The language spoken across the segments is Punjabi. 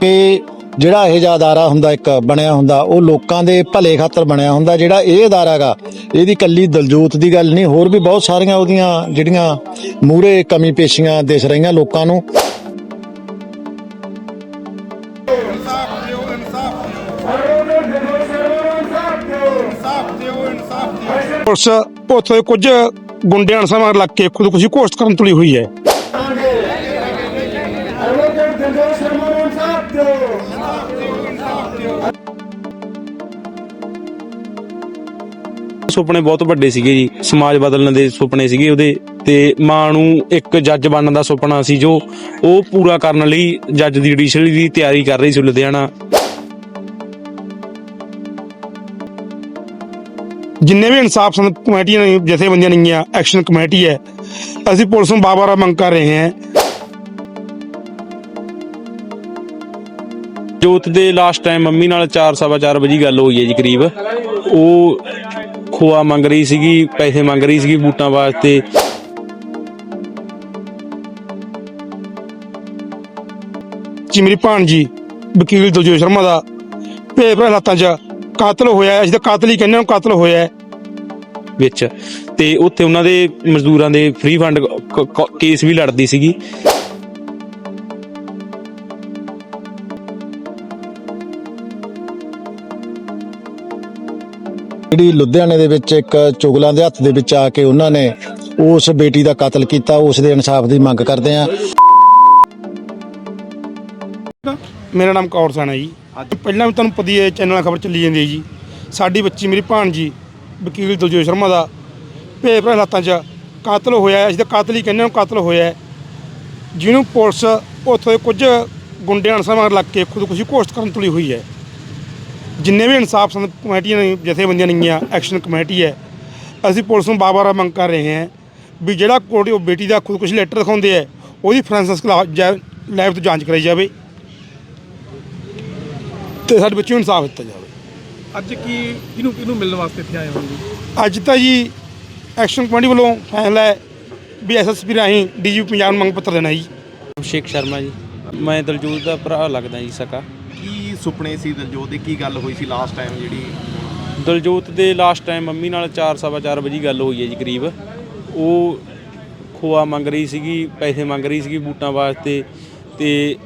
ਕਿ ਜਿਹੜਾ ਇਹ ਜਿਹਾ ਅਦਾਰਾ ਹੁੰਦਾ, ਇੱਕ ਬਣਿਆ ਹੁੰਦਾ, ਉਹ ਲੋਕਾਂ ਦੇ ਭਲੇ ਖਾਤਰ ਬਣਿਆ ਹੁੰਦਾ, ਜਿਹੜਾ ਇਹ ਅਦਾਰਾ ਗਾ, ਇਹਦੀ ਕੱਲੀ ਦਲਜੋਤ ਦੀ ਗੱਲ ਨਹੀਂ, ਹੋਰ ਵੀ ਬਹੁਤ ਸਾਰੀਆਂ ਉਹਦੀਆਂ ਜਿਹੜੀਆਂ ਮੂਰੇ ਕਮੀ ਪੇਸ਼ੀਆਂ ਦਿਸ ਰਹੀਆਂ ਲੋਕਾਂ ਨੂੰ। ਪੁਲਿਸ, ਉੱਥੇ ਕੁਝ ਗੁੰਡਿਆਂ ਸਮਝ ਲੱਗ ਕੇ ਖੁਦਕੁਸ਼ੀ ਕੋਸ਼ਿਸ਼ ਕਰਨ ਤੁਲੀ ਹੋਈ ਹੈ। ਸੁਪਨੇ ਬਹੁਤ ਵੱਡੇ ਸੀਗੇ ਜੀ। ਸਮਾਜ ਬਦਲਣ ਦੇ ਸੁਪਨੇ ਸੀਗੇ ਉਹਦੇ ਤੇ ਮਾਂ ਨੂੰ ਇੱਕ ਜੱਜ ਬਣਨ ਦਾ ਸੁਪਨਾ ਸੀ ਜੋ ਉਹ ਪੂਰਾ ਕਰਨ ਲਈ ਜੱਜ ਦੀ ਜੁਡੀਸ਼ਰੀ ਦੀ ਤਿਆਰੀ ਕਰ ਰਹੀ ਸੀ ਲੁਧਿਆਣਾ। ਜਿੰਨੇ ਵੀ ਇਨਸਾਫ ਸੰਦ ਕਮੇਟੀਆਂ ਨੇ, ਜਥੇਬੰਦੀਆਂ ਨੇ ਐਕਸ਼ਨ ਕਮੇਟੀ ਹੈ, ਅਸੀਂ ਪੁਲਿਸ ਨੂੰ ਬਾਰ-ਬਾਰ ਮੰਗ ਕਰ ਰਹੇ ਹਾਂ ਜੋਤ ਦੇ ਲਾਸਟ ਟਾਈਮ ਮੰਮੀ ਨਾਲ 4:30 ਵਜੇ ਗੱਲ ਹੋਈ ਹੈ ਜੀ ਕਰੀਬ ਉਹ ਖੋਆ ਮੰਗ ਰਹੀ ਸੀਗੀ ਪੈਸੇ ਮੰਗ ਰਹੀ ਸੀਗੀ ਬੂਟਾਂ ਵਾਸਤੇ ਜੀ ਮੇਰੀ ਭਾਣਜੀ ਵਕੀਲ ਦਲਜੋਤ ਸ਼ਰਮਾ ਦਾ ਭੇਪ ਹਾਲਾਤਾਂ 'ਚ ਕਾਤਲ ਹੋਇਆ। ਅਸੀਂ ਤਾਂ ਕਾਤਲ ਹੀ ਕਹਿੰਦੇ ਹਾਂ ਕਾਤਲ ਹੋਇਆ। ਵਿੱਚ ਤੇ ਉੱਥੇ ਉਹਨਾਂ ਦੇ ਮਜ਼ਦੂਰਾਂ ਦੇ ਫ੍ਰੀ ਫੰਡ ਕੇਸ ਵੀ ਲੜਦੀ ਸੀਗੀ ਜਿਹੜੀ ਲੁਧਿਆਣੇ ਦੇ ਵਿੱਚ ਇੱਕ ਚੁਗਲਾਂ ਦੇ ਹੱਥ ਦੇ ਵਿੱਚ ਆ ਕੇ ਉਹਨਾਂ ਨੇ ਉਸ ਬੇਟੀ ਦਾ ਕਤਲ ਕੀਤਾ, ਉਸ ਦੇ ਇਨਸਾਫ ਦੀ ਮੰਗ ਕਰਦੇ ਆ ਮੇਰਾ ਨਾਮ ਕੌਰ ਸਾਨਾ ਜੀ। ਪਹਿਲਾਂ ਵੀ ਤੁਹਾਨੂੰ ਪਤੀ ਹੈ ਚੈਨਲ ਨਾਲ ਖਬਰ ਚੱਲੀ ਜਾਂਦੀ ਹੈ ਜੀ। ਸਾਡੀ ਬੱਚੀ ਮੇਰੀ ਭਾਣਜੀ, ਵਕੀਲ ਦਲਜੋਤ ਸ਼ਰਮਾ ਦਾ, ਭੇਪ ਹਾਲਾਤਾਂ 'ਚ ਕਾਤਲ ਹੋਇਆ ਹੈ। ਅਸੀਂ ਤਾਂ ਕਾਤਲ ਹੀ ਕਹਿੰਦੇ ਹਾਂ, ਕਾਤਲ ਹੋਇਆ ਜਿਹਨੂੰ ਪੁਲਿਸ ਉੱਥੋਂ ਦੇ ਕੁਝ ਗੁੰਡਿਆਂ ਸਮਝ ਲੱਗ ਕੇ ਖੁਦਕੁਸ਼ੀ ਕੋਸ਼ਿਸ਼ ਕਰਨ ਤੁਲੀ ਹੋਈ ਹੈ। ਜਿੰਨੇ ਵੀ ਇਨਸਾਫ ਸੰਦ ਕਮੇਟੀਆਂ ਨੇ ਜਥੇਬੰਦੀਆਂ ਨੇਗੀਆਂ ਐਕਸ਼ਨ ਕਮੇਟੀ ਹੈ ਅਸੀਂ ਪੁਲਿਸ ਨੂੰ ਬਾਰ-ਬਾਰ ਮੰਗ ਕਰ ਰਹੇ ਹਾਂ ਵੀ ਜਿਹੜਾ ਕੋਰਟ ਉਹ ਬੇਟੀ ਦਾ ਖੁਦਕੁਸ਼ੀ ਲੈਟਰ ਦਿਖਾਉਂਦੇ ਹੈ ਉਹਦੀ ਫੋਰੈਂਸਿਕ ਲੈਬ ਤੋਂ ਜਾਂਚ ਕਰਾਈ ਜਾਵੇ ਤੇ ਸਾਡੇ ਬੱਚੇ ਨੂੰ ਇਨਸਾਫ ਦਿੱਤਾ ਜਾਵੇ। ਅੱਜ ਕੀ ਕਿਹਨੂੰ ਕਿਹਨੂੰ ਮਿਲਣ ਵਾਸਤੇ ਇੱਥੇ ਆਏ ਹੋ ਜੀ? ਅੱਜ ਤਾਂ ਜੀ ਐਕਸ਼ਨ ਕਮੇਟੀ ਵੱਲੋਂ ਫੈਸਲਾ ਹੈ ਵੀ ਐਸਐਸਪੀ ਰਾਹੀਂ ਡੀਜੀਪੀ ਪੰਜਾਬ ਨੂੰ ਮੰਗ ਪੱਤਰ ਦੇਣਾ ਜੀ। ਅਭਿਸ਼ੇਕ ਸ਼ਰਮਾ ਜੀ। ਮੈਂ ਦਲਜੋਤ ਦਾ ਭਰਾ ਲੱਗਦਾ ਜੀ ਸਕਾ। ਸੁਪਨੇ ਸੀ ਦਿਲਜੋਤ ਦੇ? ਕੀ ਗੱਲ ਹੋਈ ਸੀ ਲਾਸਟ ਟਾਈਮ ਜਿਹੜੀ? ਦਲਜੋਤ ਦੇ ਲਾਸਟ ਟਾਈਮ ਮੰਮੀ ਨਾਲ 4:30 ਵਜੇ ਗੱਲ ਹੋਈ ਹੈ ਜੀ ਕਰੀਬ। ਉਹ ਖੋਆ ਮੰਗ ਰਹੀ ਸੀਗੀ, ਪੈਸੇ ਮੰਗ ਰਹੀ ਸੀਗੀ ਬੂਟਾਂ ਵਾਸਤੇ ਤੇ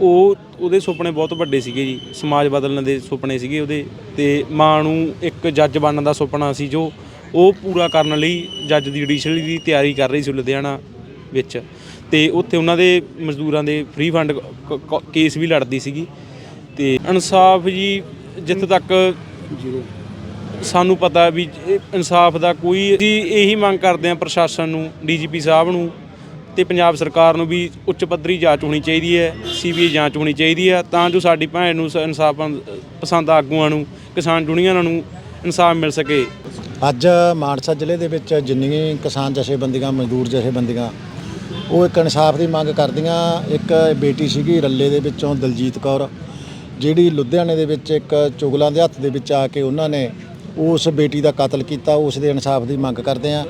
ਉਹ ਉਹਦੇ ਸੁਪਨੇ ਬਹੁਤ ਵੱਡੇ ਸੀਗੇ ਜੀ, ਸਮਾਜ ਬਦਲਣ ਦੇ ਸੁਪਨੇ ਸੀਗੇ ਉਹਦੇ ਤੇ ਮਾਂ ਨੂੰ ਇੱਕ ਜੱਜ ਬਣਨ ਦਾ ਸੁਪਨਾ ਸੀ ਜੋ ਉਹ ਪੂਰਾ ਕਰਨ ਲਈ ਜੱਜ ਦੀ ਜੁਡੀਸ਼ਰੀ ਦੀ ਤਿਆਰੀ ਕਰ ਰਹੀ ਸੀ ਲੁਧਿਆਣਾ ਵਿੱਚ ਤੇ ਉੱਥੇ ਉਹਨਾਂ ਦੇ ਮਜ਼ਦੂਰਾਂ ਦੇ ਫ੍ਰੀ ਫੰਡ ਕ- ਕੇਸ ਵੀ ਲੜਦੀ ਸੀਗੀ। ਤੇ ਇਨਸਾਫ ਜੀ ਜਿੱਥੇ ਤੱਕ ਸਾਨੂੰ ਪਤਾ ਵੀ ਇਨਸਾਫ ਦਾ ਕੋਈ ਅਸੀਂ ਇਹੀ ਮੰਗ ਕਰਦੇ ਹਾਂ ਪ੍ਰਸ਼ਾਸਨ ਨੂੰ ਡੀਜੀਪੀ ਸਾਹਿਬ ਨੂੰ ਤੇ ਪੰਜਾਬ ਸਰਕਾਰ ਨੂੰ ਵੀ ਉੱਚ ਪੱਧਰੀ ਜਾਂਚ ਹੋਣੀ ਚਾਹੀਦੀ ਹੈ ਸੀਬੀਆਈ ਜਾਂਚ ਹੋਣੀ ਚਾਹੀਦੀ ਹੈ ਤਾਂ ਜੋ ਸਾਡੀ ਭੈਣ ਨੂੰ ਇਨਸਾਫ ਪਸੰਦ ਆਗੂਆਂ ਨੂੰ ਕਿਸਾਨ ਯੂਨੀਅਨਾਂ ਨੂੰ ਇਨਸਾਫ ਮਿਲ ਸਕੇ। ਅੱਜ ਮਾਨਸਾ ਜ਼ਿਲ੍ਹੇ ਦੇ ਵਿੱਚ ਜਿੰਨੀਆਂ ਕਿਸਾਨ ਜਥੇਬੰਦੀਆਂ ਮਜ਼ਦੂਰ ਜਥੇਬੰਦੀਆਂ ਉਹ ਇੱਕ ਇਨਸਾਫ ਦੀ ਮੰਗ ਕਰਦੀਆਂ। ਇੱਕ ਬੇਟੀ ਸੀਗੀ ਰੱਲੇ ਦੇ ਵਿੱਚੋਂ ਦਲਜੀਤ ਕੌਰ। ਜਿਹੜੀ ਲੁਧਿਆਣੇ ਦੇ ਵਿੱਚ ਇੱਕ ਚੁਗਲਾਂ ਦੇ ਹੱਥ ਦੇ ਵਿੱਚ ਆ ਕੇ ਉਹਨਾਂ ਨੇ ਉਸ ਬੇਟੀ ਦਾ ਕਤਲ ਕੀਤਾ, ਉਸ ਦੇ ਇਨਸਾਫ ਦੀ ਮੰਗ ਕਰਦੇ ਆ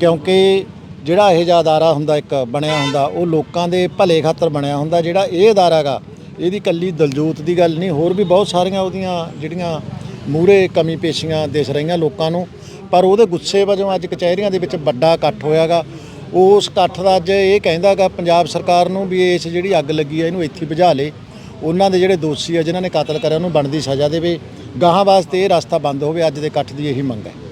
ਕਿਉਂਕਿ ਜਿਹੜਾ ਇਹ ਜਿਹਾ ਅਦਾਰਾ ਹੁੰਦਾ, ਇੱਕ ਬਣਿਆ ਹੁੰਦਾ, ਉਹ ਲੋਕਾਂ ਦੇ ਭਲੇ ਖਾਤਰ ਬਣਿਆ ਹੁੰਦਾ। ਜਿਹੜਾ ਇਹ ਅਦਾਰਾ ਗਾ ਇਹਦੀ ਕੱਲੀ ਦਲਜੋਤ ਦੀ ਗੱਲ ਨਹੀਂ, ਹੋਰ ਵੀ ਬਹੁਤ ਸਾਰੀਆਂ ਉਹਦੀਆਂ ਜਿਹੜੀਆਂ ਮੂਰੇ ਕਮੀ ਪੇਸ਼ੀਆਂ ਦਿਸ ਰਹੀਆਂ ਲੋਕਾਂ ਨੂੰ। ਪਰ ਉਹਦੇ ਗੁੱਸੇ ਵਜੋਂ ਅੱਜ ਕਚਹਿਰੀਆਂ ਦੇ ਵਿੱਚ ਵੱਡਾ ਇਕੱਠ ਹੋਇਆਗਾ ਉਸ ਇਕੱਠ ਦਾ ਅੱਜ ਇਹ ਕਹਿੰਦਾਗਾ ਪੰਜਾਬ ਸਰਕਾਰ ਨੂੰ ਵੀ ਇਸ ਜਿਹੜੀ ਅੱਗ ਲੱਗੀ ਹੈ, ਇਹਨੂੰ ਇੱਥੇ ਬੁਝਾ ਲੇ। ਉਹਨਾਂ ਦੇ ਜਿਹੜੇ ਦੋਸ਼ੀ ਆ, ਜਿਨ੍ਹਾਂ ਨੇ ਕਤਲ ਕਰਿਆ, ਉਹਨੂੰ ਬਣਦੀ ਸਜ਼ਾ ਦੇਵੇ। ਗਾਹਾਂ ਵਾਸਤੇ ਇਹ ਰਸਤਾ ਬੰਦ ਹੋਵੇ, ਅੱਜ ਦੇ ਇਕੱਠ ਦੀ ਇਹੀ ਮੰਗ ਹੈ।